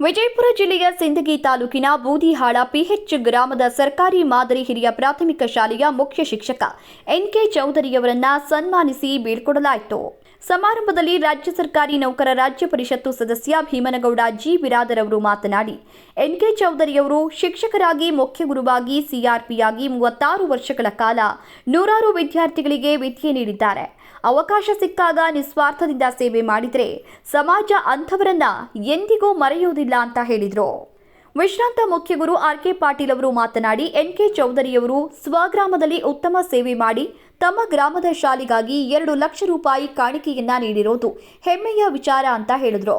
ವಿಜಯಪುರ ಜಿಲ್ಲೆಯ ಸಿಂದಗಿ ತಾಲೂಕಿನ ಬೂದಿಹಾಳ ಪಿಹೆಚ್ ಗ್ರಾಮದ ಸರ್ಕಾರಿ ಮಾದರಿ ಹಿರಿಯ ಪ್ರಾಥಮಿಕ ಶಾಲೆಯ ಮುಖ್ಯ ಶಿಕ್ಷಕ ಎನ್ಕೆ ಚೌಧರಿಯವರನ್ನ ಸನ್ಮಾನಿಸಿ ಬೀಳ್ಕೊಡಲಾಯಿತು. ಸಮಾರಂಭದಲ್ಲಿ ರಾಜ್ಯ ಸರ್ಕಾರಿ ನೌಕರ ರಾಜ್ಯ ಪರಿಷತ್ತು ಸದಸ್ಯ ಭೀಮನಗೌಡ ಜಿ ಬಿರಾದರ್ ಅವರು ಮಾತನಾಡಿ, ಎನ್ಕೆ ಚೌಧರಿಯವರು ಶಿಕ್ಷಕರಾಗಿ ಮುಖ್ಯ ಗುರುವಾಗಿ ಸಿಆರ್ಪಿಯಾಗಿ ಮೂವತ್ತಾರು ವರ್ಷಗಳ ಕಾಲ ನೂರಾರು ವಿದ್ಯಾರ್ಥಿಗಳಿಗೆ ವಿದ್ಯೆ ನೀಡಿದ್ದಾರೆ. ಅವಕಾಶ ಸಿಕ್ಕಾಗ ನಿಸ್ವಾರ್ಥದಿಂದ ಸೇವೆ ಮಾಡಿದರೆ ಸಮಾಜ ಅಂಥವರನ್ನ ಎಂದಿಗೂ ಮರೆಯುವುದಿಲ್ಲ ಅಂತ ಹೇಳಿದರು. ವಿಶ್ರಾಂತ ಮುಖ್ಯಗುರು ಆರ್ ಕೆ ಪಾಟೀಲ್ ಅವರು ಮಾತನಾಡಿ ಎನ್ ಕೆ ಚೌಧರಿಯವರು ಸ್ವಗ್ರಾಮದಲ್ಲಿ ಉತ್ತಮ ಸೇವೆ ಮಾಡಿ ತಮ್ಮ ಗ್ರಾಮದ ಶಾಲೆಗಾಗಿ ಎರಡು ಲಕ್ಷ ರೂಪಾಯಿ ಕಾಣಿಕೆಯನ್ನ ನೀಡಿರೋದು ಹೆಮ್ಮೆಯ ವಿಚಾರ ಅಂತ ಹೇಳಿದ್ರು.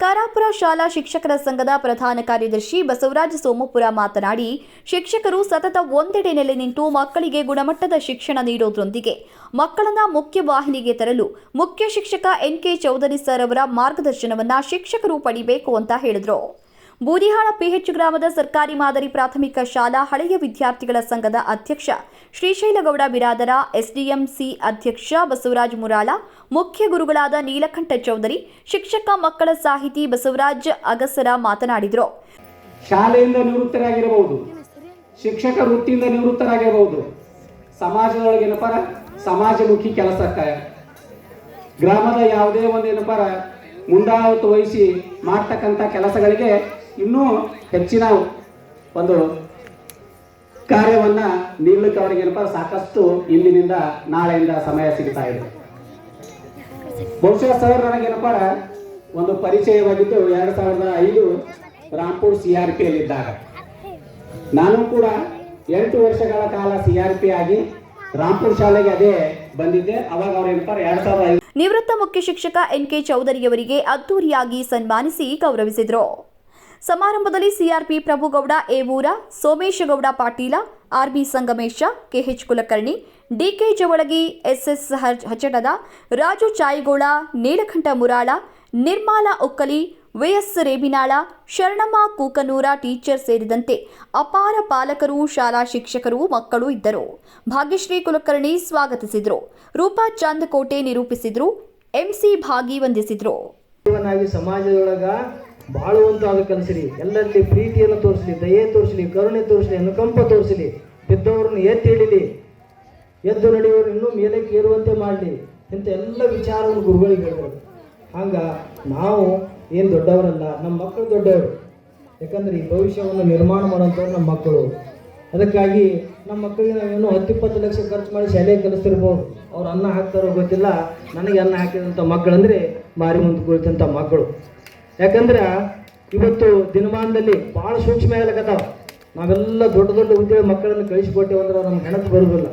ಕಾರಾಪುರ ಶಾಲಾ ಶಿಕ್ಷಕರ ಸಂಘದ ಪ್ರಧಾನ ಕಾರ್ಯದರ್ಶಿ ಬಸವರಾಜ ಸೋಮಪುರ ಮಾತನಾಡಿ, ಶಿಕ್ಷಕರು ಸತತ ಒಂದೆಡೆ ನೆಲೆ ನಿಂತು ಮಕ್ಕಳಿಗೆ ಗುಣಮಟ್ಟದ ಶಿಕ್ಷಣ ನೀಡೋದ್ರೊಂದಿಗೆ ಮಕ್ಕಳನ್ನ ಮುಖ್ಯ ವಾಹಿನಿಗೆ ತರಲು ಮುಖ್ಯ ಶಿಕ್ಷಕ ಎನ್ ಕೆ ಚೌಧರಿ ಸರ್ ಅವರ ಮಾರ್ಗದರ್ಶನವನ್ನ ಶಿಕ್ಷಕರು ಪಡಿಬೇಕು ಅಂತ ಹೇಳಿದರು. ಬೂದಿಹಾಳ ಪಿಹೆಚ್ ಗ್ರಾಮದ ಸರ್ಕಾರಿ ಮಾದರಿ ಪ್ರಾಥಮಿಕ ಶಾಲಾ ಹಳೆಯ ವಿದ್ಯಾರ್ಥಿಗಳ ಸಂಘದ ಅಧ್ಯಕ್ಷ ಶ್ರೀಶೈಲಗೌಡ ಬಿರಾದರ, ಎಸ್ಡಿಎಂಸಿ ಅಧ್ಯಕ್ಷ ಬಸವರಾಜ್ ಮುರಾಳ, ಮುಖ್ಯ ಗುರುಗಳಾದ ನೀಲಕಂಠ ಚೌಧರಿ, ಶಿಕ್ಷಕ ಮಕ್ಕಳ ಸಾಹಿತಿ ಬಸವರಾಜ್ ಅಗಸರ ಮಾತನಾಡಿದರು. ಶಾಲೆಯಿಂದ ನಿವೃತ್ತರಾಗಿರಬಹುದು. ಶಿಕ್ಷಕ ವೃತ್ತಿಯಿಂದ ನಿವೃತ್ತರಾಗಿರಬಹುದು. ಸಮಾಜದೊಳಗೆ ಏನಪ್ಪ ಸಮಾಜಮುಖಿ ಕೆಲಸ ಗ್ರಾಮದ ಯಾವುದೇ ಒಂದು ಏನಪ್ಪಾರ, ಮುಂದಾವತ್ತು ವಹಿಸಿ ಮಾಡ್ತಕ್ಕಂಥ ಕೆಲಸಗಳಿಗೆ ಇನ್ನೂ ಹೆಚ್ಚಿನ ಒಂದು ಕಾರ್ಯವನ್ನ ನೀಡಲಿಕ್ಕೆ ಅವರಿಗೆ ಸಾಕಷ್ಟು ಇಂದಿನಿಂದ ನಾಳೆಯಿಂದ ಸಮಯ ಸಿಗ್ತಾ ಇದೆ. ಬಹುಶಃ ಸರ್ ನನಗೇನಪ್ಪ ಒಂದು ಪರಿಚಯವಾಗಿದ್ದು ಎರಡು ಸಾವಿರದ ಐದು ರಾಂಪುರ್ ಸಿ ಆರ್ ನಾನು ಕೂಡ ಎಂಟು ವರ್ಷಗಳ ಕಾಲ ಸಿ ಆರ್ ಪಿ ಆಗಿ ರಾಂಪುರ್ ಶಾಲೆಗೆ ಅದೇ ಬಂದಿದ್ದೆ. ಅವಾಗ ಅವ್ರು ಏನಪ್ಪ, ಎರಡ್ ಸಾವಿರದ ಐದು ನಿವೃತ್ತ ಮುಖ್ಯ ಶಿಕ್ಷಕ ಎನ್ ಕೆ ಚೌಧರಿಯವರಿಗೆ ಅದ್ದೂರಿಯಾಗಿ ಸನ್ಮಾನಿಸಿ ಗೌರವಿಸಿದರು. ಸಮಾರಂಭದಲ್ಲಿ CRP Prabhugouda Evoor Someshgouda Patil, RB Sangamesh, KH Kulkarni, DK Javalagi, SS Hachatad Raju Chaygol, Neelakanth Mural, Nirmala Okkali, VS Rebinal, Sharanamma Kuknoor teacher ಸೇರಿದಂತೆ ಅಪಾರ ಪಾಲಕರು, ಶಾಲಾ ಶಿಕ್ಷಕರು, ಮಕ್ಕಳು ಇದ್ದರು. ಭಾಗ್ಯಶ್ರೀ ಕುಲಕರ್ಣಿ ಸ್ವಾಗತಿಸಿದರು. ರೂಪಾ ಚಾಂದಕೋಟೆ ನಿರೂಪಿಸಿದ್ರು. ಎಂಸಿ ಭಾಗಿ ವಂದಿಸಿದ್ರು. ಸಮಾಜದೊಳಗ ಬಾಳುವಂತಾಗ ಕಲಿಸಲಿ ಎಲ್ಲರಲ್ಲಿ ಪ್ರೀತಿಯನ್ನು ತೋರಿಸಲಿ, ದಯೆ ತೋರಿಸಲಿ, ಕರುಣೆ ತೋರಿಸಲಿ, ಅನುಕಂಪ ತೋರಿಸಲಿ. ಬಿದ್ದವರನ್ನು ಎತ್ತಿ ಹಿಡಿಲಿ. ಎದ್ದು ನಡೆಯುವವರು ಇನ್ನೂ ಮೇಲೆ ಕೇರುವಂತೆ ಮಾಡಲಿ. ಇಂಥ ಎಲ್ಲ ವಿಚಾರವನ್ನು ಗುರುಗಳಿಗೆ ಹೇಳಿದರು. ಹಂಗೆ ನಾವು ಏನು ದೊಡ್ಡವರಲ್ಲ ನಮ್ಮ ಮಕ್ಕಳು ದೊಡ್ಡವರು. ಯಾಕಂದ್ರೆ ಈ ಭವಿಷ್ಯವನ್ನು ನಿರ್ಮಾಣ ಮಾಡೋಂಥವ್ರು ನಮ್ಮ ಮಕ್ಕಳು ಅದಕ್ಕಾಗಿ ನಮ್ಮ ಮಕ್ಕಳಿಗೆ ನಾವೇನು ಹತ್ತಿಪ್ಪತ್ತು ಲಕ್ಷ ಖರ್ಚು ಮಾಡಿ ಶಾಲೆಗೆ ಕಲಿಸ್ತಿರ್ಬೋದು. ಅವ್ರು ಅನ್ನ ಹಾಕ್ತಾರೋ ಗೊತ್ತಿಲ್ಲ. ನನಗೆ ಅನ್ನ ಹಾಕಿದಂಥ ಮಕ್ಕಳಂದರೆ ಮಾರಿ ಮುಂದೆ ಕುಳಿತಂಥ ಮಕ್ಕಳು. ಯಾಕಂದ್ರೆ ಇವತ್ತು ದಿನಮಾನದಲ್ಲಿ ಭಾಳ ಸೂಕ್ಷ್ಮ ಆಗ್ಲಕತ್ತಾವ ನಾವೆಲ್ಲ ದೊಡ್ಡ ದೊಡ್ಡ ಉದ್ಯೋಗ ಮಕ್ಕಳನ್ನು ಕಳಿಸಿಕೊಟ್ಟೇವೆ ಅಂದ್ರೆ ನಮ್ಗೆ ಹೆಣಕ್ಕೆ ಬರೋದಿಲ್ಲ.